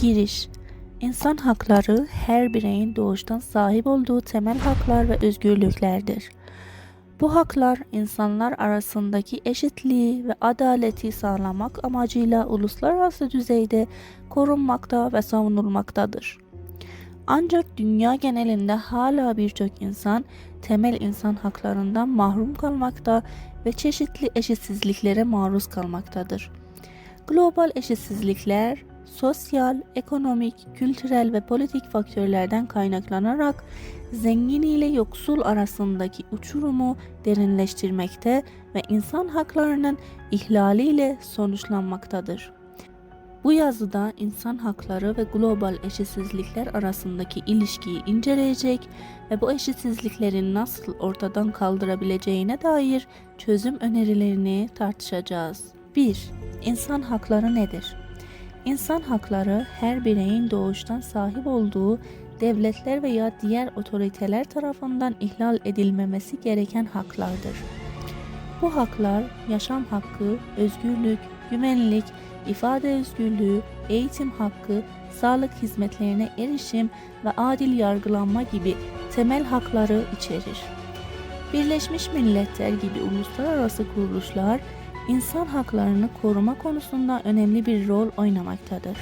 Giriş İnsan hakları her bireyin doğuştan sahip olduğu temel haklar ve özgürlüklerdir. Bu haklar insanlar arasındaki eşitliği ve adaleti sağlamak amacıyla uluslararası düzeyde korunmakta ve savunulmaktadır. Ancak dünya genelinde hala birçok insan temel insan haklarından mahrum kalmakta ve çeşitli eşitsizliklere maruz kalmaktadır. Global eşitsizlikler sosyal, ekonomik, kültürel ve politik faktörlerden kaynaklanarak zengin ile yoksul arasındaki uçurumu derinleştirmekte ve insan haklarının ihlaliyle sonuçlanmaktadır. Bu yazıda insan hakları ve global eşitsizlikler arasındaki ilişkiyi inceleyecek ve bu eşitsizliklerin nasıl ortadan kaldırabileceğine dair çözüm önerilerini tartışacağız. 1. İnsan hakları nedir? İnsan hakları her bireyin doğuştan sahip olduğu devletler veya diğer otoriteler tarafından ihlal edilmemesi gereken haklardır. Bu haklar yaşam hakkı, özgürlük, güvenlik, ifade özgürlüğü, eğitim hakkı, sağlık hizmetlerine erişim ve adil yargılanma gibi temel hakları içerir. Birleşmiş Milletler gibi uluslararası kuruluşlar insan haklarını koruma konusunda önemli bir rol oynamaktadır.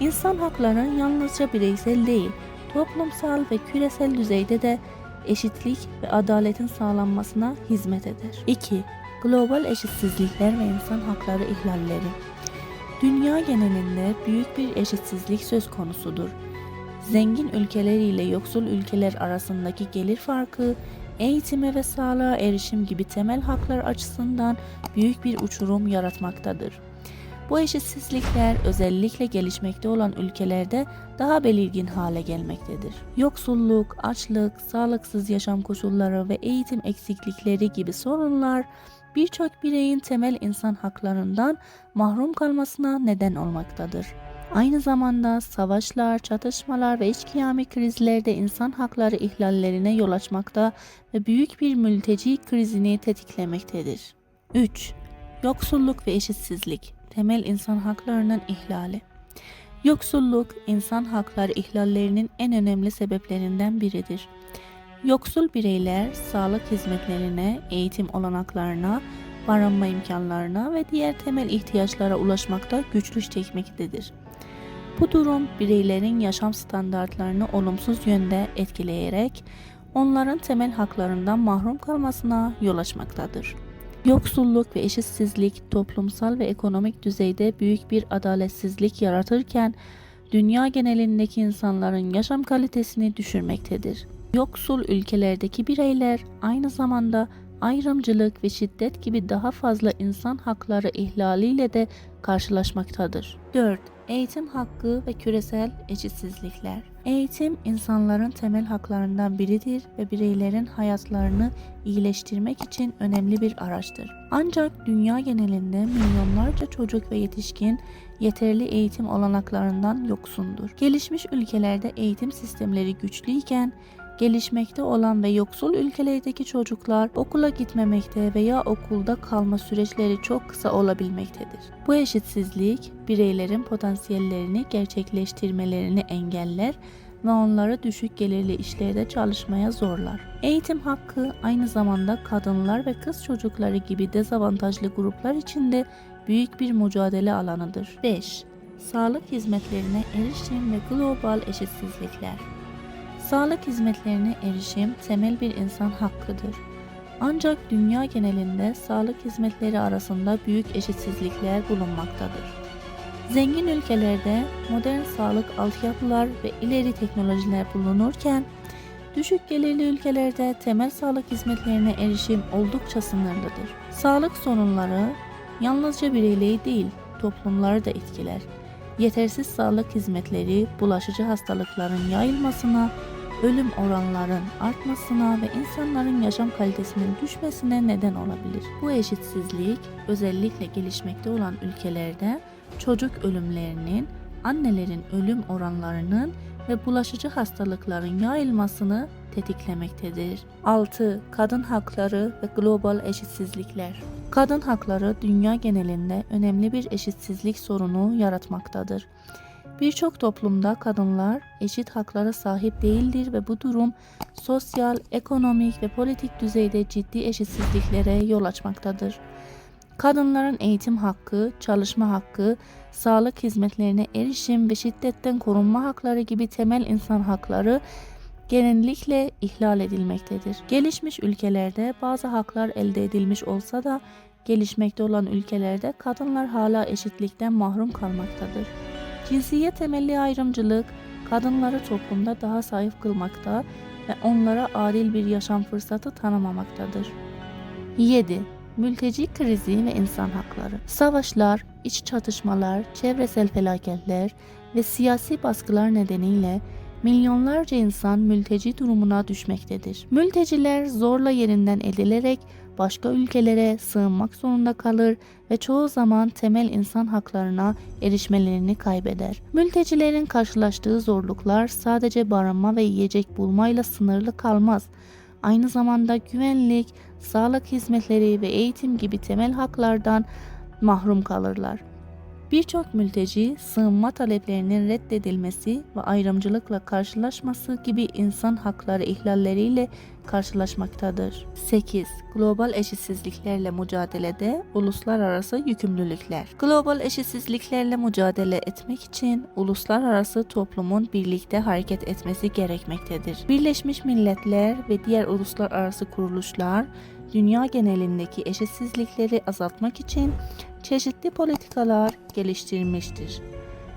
İnsan hakları yalnızca bireysel değil, toplumsal ve küresel düzeyde de eşitlik ve adaletin sağlanmasına hizmet eder. 2. Global eşitsizlikler ve insan hakları ihlalleri. Dünya genelinde büyük bir eşitsizlik söz konusudur. Zengin ülkeler ile yoksul ülkeler arasındaki gelir farkı, eğitime ve sağlığa erişim gibi temel haklar açısından büyük bir uçurum yaratmaktadır. Bu eşitsizlikler özellikle gelişmekte olan ülkelerde daha belirgin hale gelmektedir. Yoksulluk, açlık, sağlıksız yaşam koşulları ve eğitim eksiklikleri gibi sorunlar birçok bireyin temel insan haklarından mahrum kalmasına neden olmaktadır. Aynı zamanda savaşlar, çatışmalar ve içkiyami krizler de insan hakları ihlallerine yol açmakta ve büyük bir mülteci krizini tetiklemektedir. 3. Yoksulluk ve eşitsizlik temel insan haklarının ihlali. Yoksulluk, insan hakları ihlallerinin en önemli sebeplerinden biridir. Yoksul bireyler sağlık hizmetlerine, eğitim olanaklarına, barınma imkanlarına ve diğer temel ihtiyaçlara ulaşmakta güçlük çekmektedir. Bu durum bireylerin yaşam standartlarını olumsuz yönde etkileyerek onların temel haklarından mahrum kalmasına yol açmaktadır. Yoksulluk ve eşitsizlik toplumsal ve ekonomik düzeyde büyük bir adaletsizlik yaratırken dünya genelindeki insanların yaşam kalitesini düşürmektedir. Yoksul ülkelerdeki bireyler aynı zamanda ayrımcılık ve şiddet gibi daha fazla insan hakları ihlaliyle de karşılaşmaktadır. 4. Eğitim hakkı ve küresel eşitsizlikler. Eğitim insanların temel haklarından biridir ve bireylerin hayatlarını iyileştirmek için önemli bir araçtır. Ancak dünya genelinde milyonlarca çocuk ve yetişkin yeterli eğitim olanaklarından yoksundur. Gelişmiş ülkelerde eğitim sistemleri güçlüyken gelişmekte olan ve yoksul ülkelerdeki çocuklar okula gitmemekte veya okulda kalma süreçleri çok kısa olabilmektedir. Bu eşitsizlik bireylerin potansiyellerini gerçekleştirmelerini engeller ve onları düşük gelirli işlerde çalışmaya zorlar. Eğitim hakkı aynı zamanda kadınlar ve kız çocukları gibi dezavantajlı gruplar için de büyük bir mücadele alanıdır. 5. Sağlık hizmetlerine erişim ve global eşitsizlikler. Sağlık hizmetlerine erişim temel bir insan hakkıdır. Ancak dünya genelinde sağlık hizmetleri arasında büyük eşitsizlikler bulunmaktadır. Zengin ülkelerde modern sağlık altyapılar ve ileri teknolojiler bulunurken, düşük gelirli ülkelerde temel sağlık hizmetlerine erişim oldukça sınırlıdır. Sağlık sorunları yalnızca bireyliği değil, toplumları da etkiler. Yetersiz sağlık hizmetleri bulaşıcı hastalıkların yayılmasına ölüm oranların artmasına ve insanların yaşam kalitesinin düşmesine neden olabilir. Bu eşitsizlik özellikle gelişmekte olan ülkelerde çocuk ölümlerinin, annelerin ölüm oranlarının ve bulaşıcı hastalıkların yayılmasını tetiklemektedir. 6. Kadın hakları ve global eşitsizlikler. Kadın hakları dünya genelinde önemli bir eşitsizlik sorunu yaratmaktadır. Birçok toplumda kadınlar eşit haklara sahip değildir ve bu durum sosyal, ekonomik ve politik düzeyde ciddi eşitsizliklere yol açmaktadır. Kadınların eğitim hakkı, çalışma hakkı, sağlık hizmetlerine erişim ve şiddetten korunma hakları gibi temel insan hakları genellikle ihlal edilmektedir. Gelişmiş ülkelerde bazı haklar elde edilmiş olsa da gelişmekte olan ülkelerde kadınlar hala eşitlikten mahrum kalmaktadır. Cinsiyet temelli ayrımcılık kadınları toplumda daha zayıf kılmakta ve onlara adil bir yaşam fırsatı tanımamaktadır. 7. Mülteci krizi ve insan hakları. Savaşlar, iç çatışmalar, çevresel felaketler ve siyasi baskılar nedeniyle milyonlarca insan mülteci durumuna düşmektedir. Mülteciler zorla yerinden edilerek başka ülkelere sığınmak zorunda kalır ve çoğu zaman temel insan haklarına erişmelerini kaybeder. Mültecilerin karşılaştığı zorluklar sadece barınma ve yiyecek bulmayla sınırlı kalmaz. Aynı zamanda güvenlik, sağlık hizmetleri ve eğitim gibi temel haklardan mahrum kalırlar. Birçok mülteci sığınma taleplerinin reddedilmesi ve ayrımcılıkla karşılaşması gibi insan hakları ihlalleriyle karşılaşmaktadır. 8. Global eşitsizliklerle mücadelede uluslararası yükümlülükler. Global eşitsizliklerle mücadele etmek için uluslararası toplumun birlikte hareket etmesi gerekmektedir. Birleşmiş Milletler ve diğer uluslararası kuruluşlar dünya genelindeki eşitsizlikleri azaltmak için çeşitli politikalar geliştirmiştir.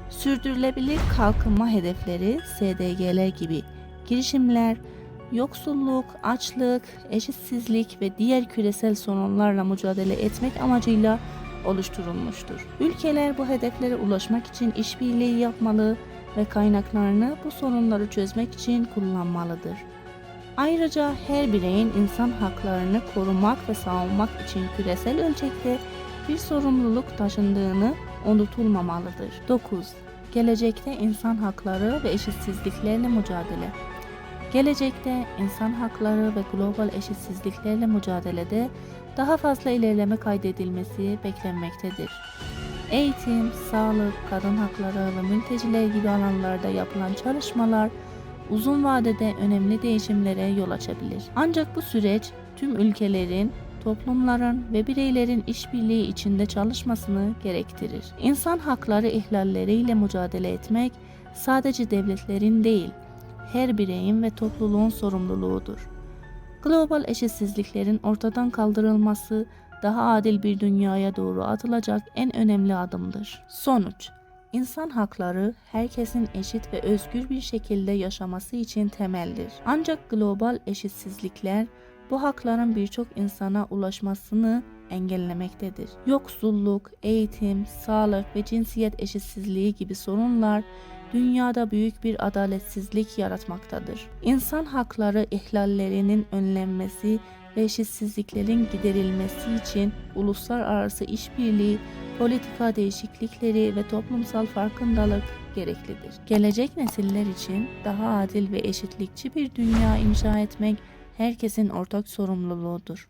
Sürdürülebilir kalkınma hedefleri SDG'ler gibi girişimler yoksulluk, açlık, eşitsizlik ve diğer küresel sorunlarla mücadele etmek amacıyla oluşturulmuştur. Ülkeler bu hedeflere ulaşmak için işbirliği yapmalı ve kaynaklarını bu sorunları çözmek için kullanmalıdır. Ayrıca her bireyin insan haklarını korumak ve savunmak için küresel ölçekte bir sorumluluk taşındığını unutulmamalıdır. 9. Gelecekte insan hakları ve eşitsizliklerle mücadele. Gelecekte insan hakları ve global eşitsizliklerle mücadelede daha fazla ilerleme kaydedilmesi beklenmektedir. Eğitim, sağlık, kadın hakları ve mülteciler gibi alanlarda yapılan çalışmalar uzun vadede önemli değişimlere yol açabilir. Ancak bu süreç tüm ülkelerin toplumların ve bireylerin işbirliği içinde çalışmasını gerektirir. İnsan hakları ihlalleriyle mücadele etmek sadece devletlerin değil, her bireyin ve topluluğun sorumluluğudur. Global eşitsizliklerin ortadan kaldırılması daha adil bir dünyaya doğru atılacak en önemli adımdır. Sonuç İnsan hakları herkesin eşit ve özgür bir şekilde yaşaması için temeldir. Ancak global eşitsizlikler bu hakların birçok insana ulaşmasını engellemektedir. Yoksulluk, eğitim, sağlık ve cinsiyet eşitsizliği gibi sorunlar dünyada büyük bir adaletsizlik yaratmaktadır. İnsan hakları ihlallerinin önlenmesi ve eşitsizliklerin giderilmesi için uluslararası işbirliği, politika değişiklikleri ve toplumsal farkındalık gereklidir. Gelecek nesiller için daha adil ve eşitlikçi bir dünya inşa etmek herkesin ortak sorumluluğudur.